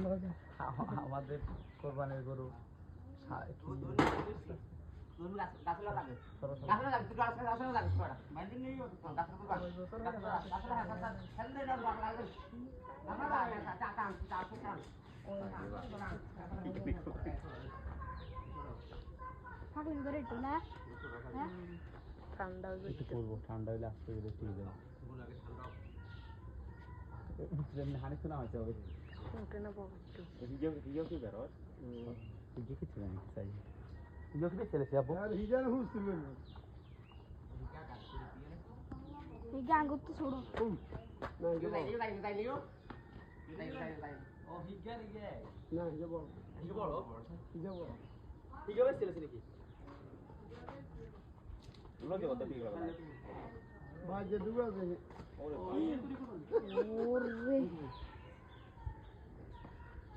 আমাদের কোরবানির গরু ঠান্ডা আসতে যাবে যেমনি হানি শোনা হয়েছে হবে উঠে না বাবা একটু হিজো হিজো কি বেরো হিজো কিছু জানি চাই হিজো কি ছেলে সে আপু এই গান করতে ছোড়ো হিজো বেশ ছেলে নাকি লগে বলতে ঠিক লাগবে ওরে বেরোসের কি শক্তি বেশি কেন গেরা আগে গে শুরু তুমি গেরা আগে ইও আনা যা দিয়ে গেল লাগবে একটু আর হারুন অসুবিধা নেই এ হাতে ধরি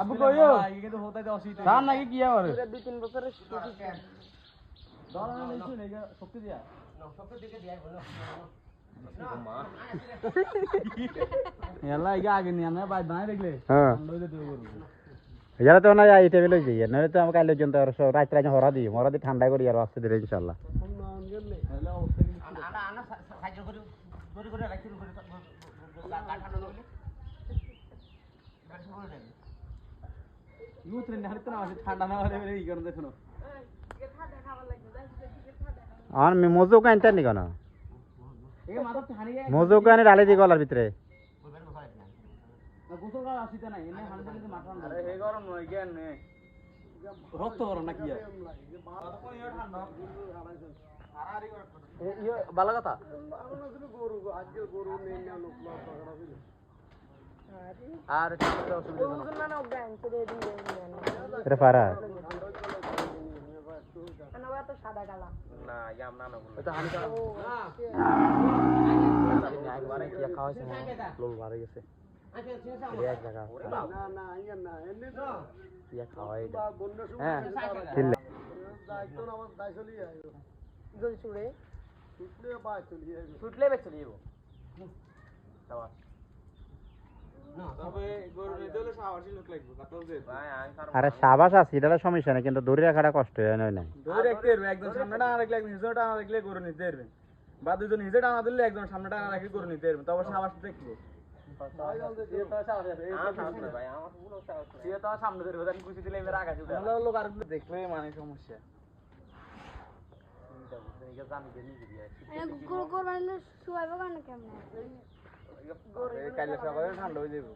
আবু কইও কিন্তু হতে দে অসুবিধা সার নাকি কি আর দুই তিন বছরের দলা নিছু শক্তি দিয়া আগে নিয়ে দেখলে হ্যাঁ লইলে তুই করবি এরা তো না এই টেবিল হয়ে যাই নইলে তো আমাকে আইলে জন্য রাত রাত হরা দিই মরা দিয়ে ঠান্ডা করি আর আসতে দিলে ইনশাল্লাহ হেলে আর মজু কান তার নি? কেন এই মাথা হানি যায়। মজু কানে ডালে দি গলার ভিতরে। আর ইয়ে ভালো কথা। আর কিছু অসুবিধা নেই। এটা পারা এক জায়গা। ইয়া খাওয়াই হ্যাঁ চুড়ে ছুটলে বেশ চলে যাব আরে সাবাস আছে এটা সমস্যা নেই কিন্তু দূরে রাখাটা কষ্ট হয় নয় নাই। ধরে রাখতে পারবে সামনে টানা রাখলে একদম নিচে টানা রাখলে গরু নিতে পারবে বা দুজন নিচে টানা দিলে একদম সামনে টানা রাখলে গরু নিতে পারবে তো অবশ্যই আবার দেখব লোক আর দেখলে মানে সমস্যা। কেমন? কাইলে সকালে ঠান্ডা হয়ে যাবে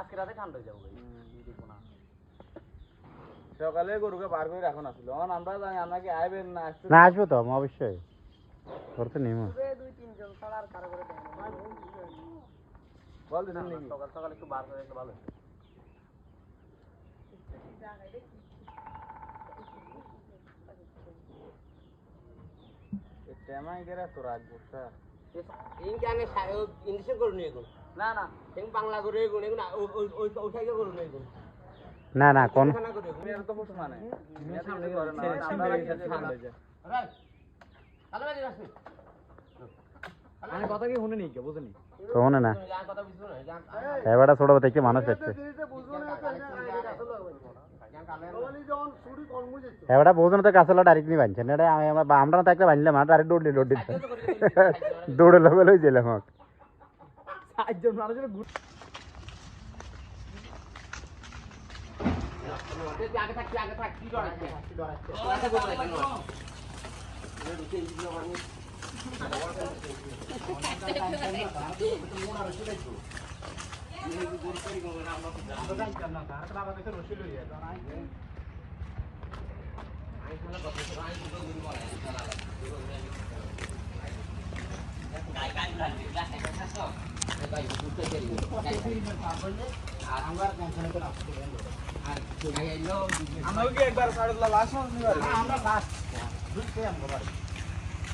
আজকে রাতে ঠান্ডা হয়ে যাব সকালে গরুকে বার করে রাখুন আসলে আমরা জানি আমরা কি আইবেন না না আসব তো অবশ্যই করতে নিমো দুই তিনজন ছাড়া আর কারও করে বল দিন সকাল সকাল একটু বার করে একটু ভালো তেমাই গেরা তো রাখব স্যার ইনকে আগে ইংলিশে করুন এগুন না না বাংলা করে এগুন এগুন ওই ওই সাইডে করুন এগুন না না কোন মানে না হয়ে শুনে মনে এবারটা ছোট দেখতে মানুষ দেখছে এবারটা বহুজন তো গাছলা ডাইরেক্ট নি বানছেন এটা আমি আমরা আমরা না থাকলে বানলাম আর ডাইরেক্ট দৌড়লি আমরা আমরা কি একবার সাড়ে লাস্ট আমরা লাস্ট দুইতে আমগো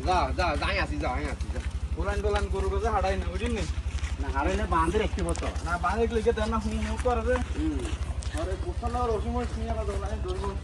না উলান ডোলান গরু গজা হাড়াই না বুঝিনি হারাইলে বাঁধে রেখে বতো না বাঁধে গেলে দেন না হুম। হুম করে রে আরে গোসল রসুন কথা বলা দরবো